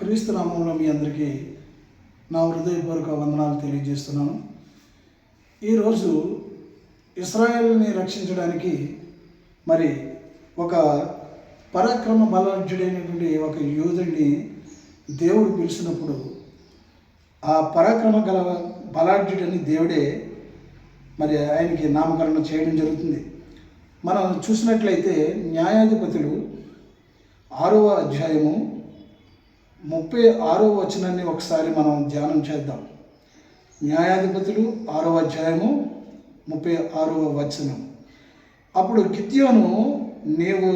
క్రీస్తు నామంలో మీ అందరికీ నా హృదయపూర్వక వందనాలు తెలియజేస్తున్నాను. ఈరోజు ఇస్రాయల్ని రక్షించడానికి మరి ఒక పరాక్రమ బలాఢ్యుడైనటువంటి ఒక యోధుడిని దేవుడు పిలిచినప్పుడు ఆ పరాక్రమ గల బలాఢ్యుడని దేవుడే మరి ఆయనకి నామకరణం చేయడం జరుగుతుంది. మనం చూసినట్లయితే న్యాయాధిపతులు ఆరవ అధ్యాయము ముప్పై ఆరో వచనాన్ని ఒకసారి మనం ధ్యానం చేద్దాం. న్యాయాధిపతులు ఆరో అధ్యాయము ముప్పై ఆరవ వచనం. అప్పుడు గిద్యోను నీవు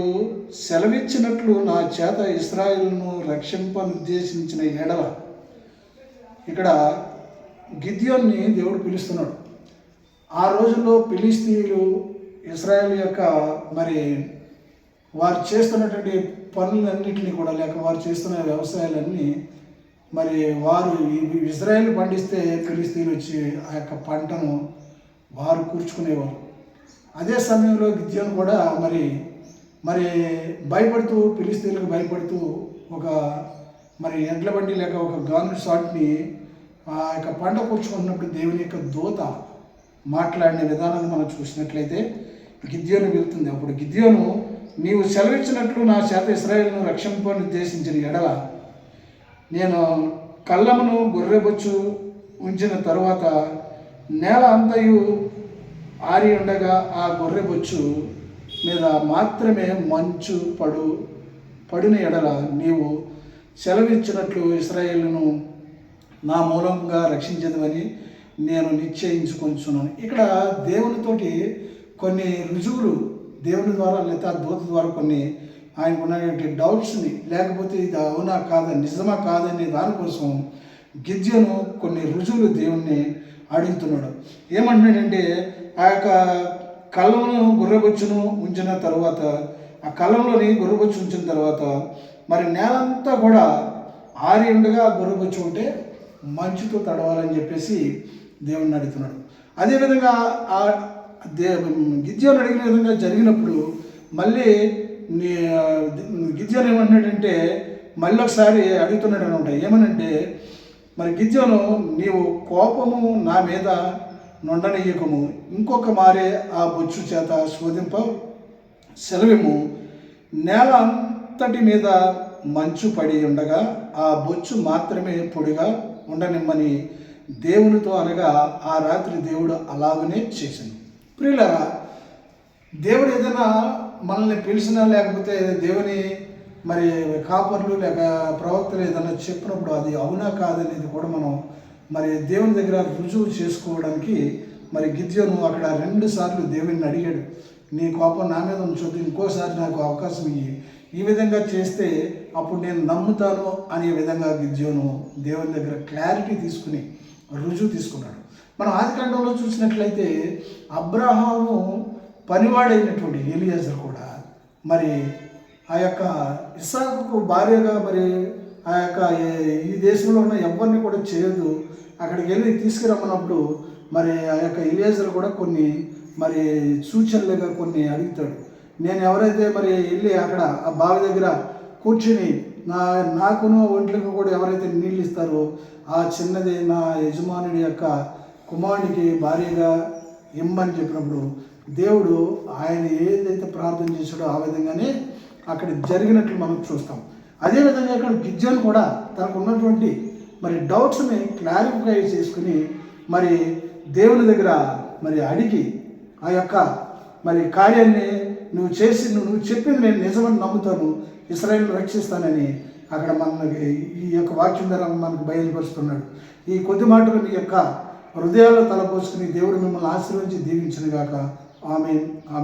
సెలవిచ్చినట్లు నా చేత ఇస్రాయిల్ను రక్షింపనుద్దేశించిన ఎడల ఇక్కడ గిద్యోన్ని దేవుడు పిలుస్తున్నాడు. ఆ రోజుల్లో ఫిలిస్తీన్లు ఇస్రాయల్ యొక్క మరి వారు చేస్తున్నటువంటి పనులన్నింటినీ కూడా లేక వారు చేస్తున్న వ్యవసాయాలన్నీ మరి వారు ఇజ్రాయెల్ పండిస్తే ఫిలిస్తీన్లు వచ్చి ఆ యొక్క పంటను వారు కూర్చుకునేవారు. అదే సమయంలో గిద్యోను కూడా మరి మరి భయపడుతూ ఫిలిస్తీన్లకు భయపడుతూ ఒక మరి ఎడ్ల బండి లేక ఒక గాను షాట్ని ఆ యొక్క పంట కూర్చుకున్నప్పుడు దేవుని యొక్క దూత మాట్లాడిన విధానాన్ని మనం చూసినట్లయితే గిద్యోను వెళ్తుంది. అప్పుడు గిద్యోను నీవు సెలవిచ్చినట్లు నా చేత ఇస్రాయేల్ను రక్షింపని ఉద్దేశించిన ఎడల నేను కళ్ళమును గొర్రెబొచ్చు ఉంచిన తరువాత నేల అంతయు ఆరి ఉండగా ఆ గొర్రెబొచ్చు మీద మాత్రమే మంచు పడు పడిన ఎడల నీవు సెలవిచ్చినట్లు ఇస్రాయేల్ను నా మూలంగా రక్షించదమని నేను నిశ్చయించుకొంచున్నాను. ఇక్కడ దేవునితోటి కొన్ని రుజువులు దేవుని ద్వారా లేదా దూత ద్వారా కొన్ని ఆయనకు ఉన్నటువంటి డౌట్స్ని లేకపోతే ఇది అవునా కాదా నిజమా కాదనే దానికోసం గిద్యను కొన్ని రుజువులు దేవుణ్ణి అడుగుతున్నాడు. ఏమంటున్నాడంటే ఆ యొక్క కళ్ళను గుర్రబొచ్చును ఉంచిన తర్వాత ఆ కళ్ళంలోని గుర్రబొచ్చు ఉంచిన తర్వాత మరి నేలంతా కూడా ఆరి ఉండగా గుర్రబొచ్చు ఉంటే మంచుతో తడవాలని చెప్పేసి దేవుణ్ణి అడుగుతున్నాడు. అదేవిధంగా ఆ దే అడిగిన విధంగా జరిగినప్పుడు మళ్ళీ నీ గిద్యోని ఏమంటున్నాడంటే మళ్ళీ ఒకసారి అడుగుతున్నాడు అనమాట ఏమనంటే మరి గిద్యోను నీవు కోపము నా మీద నొండనీయకము. ఇంకొక మారే ఆ బొచ్చు చేత శోధింప సెలవిము నేల అంతటి మీద మంచు పడి ఉండగా ఆ బొచ్చు మాత్రమే పొడిగా ఉండనిమ్మని దేవునితో అనగా ఆ రాత్రి దేవుడు అలాగనే చేసింది ప్రియులరా దేవుడు ఏదైనా మనల్ని పిలిచినా లేకపోతే దేవుని మరి కాపర్లు లేక ప్రవక్తలు ఏదైనా చెప్పినప్పుడు అది అవునా కాదనేది కూడా మనం మరి దేవుని దగ్గర రుజువు చేసుకోవడానికి మరి గిద్యోను అక్కడ రెండు సార్లు దేవుని అడిగాడు. నీ కోపం నా మీద ఉంచొద్దు ఇంకోసారి నాకు అవకాశం ఇయ్యి. ఈ విధంగా చేస్తే అప్పుడు నేను నమ్ముతాను అనే విధంగా గిద్యోను దేవుని దగ్గర క్లారిటీ తీసుకుని రుజువు తీసుకున్నాడు. మనం ఆదికాండంలో చూసినట్లయితే అబ్రహాము పనివాడైనటువంటి ఎలియాజర్ కూడా మరి ఆ యొక్క ఇసాకుకు భార్యగా మరి ఆ యొక్క ఈ దేశంలో ఉన్న ఎవరిని కూడా చేయదు అక్కడికి వెళ్ళి తీసుకురమ్మన్నప్పుడు మరి ఆ యొక్క ఎలియాజర్ కూడా కొన్ని మరి సూచనలుగా కొన్ని అడుగుతాడు. నేను ఎవరైతే మరి వెళ్ళి అక్కడ ఆ బావి దగ్గర కూర్చుని నా నాకును ఒంట్లకు కూడా ఎవరైతే నీళ్ళు ఇస్తారో ఆ చిన్నది నా యజమానుడి యొక్క కుమారుడికి భార్యగా ఇమ్మని చెప్పినప్పుడు దేవుడు ఆయన ఏదైతే ప్రార్థన చేశాడో ఆ విధంగానే అక్కడ జరిగినట్లు మనం చూస్తాం. అదేవిధంగా ఇక్కడ గిజ్జన్ కూడా తనకు ఉన్నటువంటి మరి డౌట్స్ని క్లారిఫై చేసుకుని మరి దేవుని దగ్గర మరి అడిగి ఆ యొక్క మరి కార్యాన్ని నువ్వు చేసి నువ్వు చెప్పింది నేను నిజమని నమ్ముతాను. ఇస్రాయల్ రక్షిస్తానని అక్కడ మనకి ఈ యొక్క వాక్యం ద్వారా మనకు బయలుపరుస్తున్నాడు. ఈ కొద్ది మాటలు మీ యొక్క హృదయాల్లో తలపోసుకుని దేవుడు మిమ్మల్ని ఆశీర్వించి దీవించిన గాక ఆమె ఆమె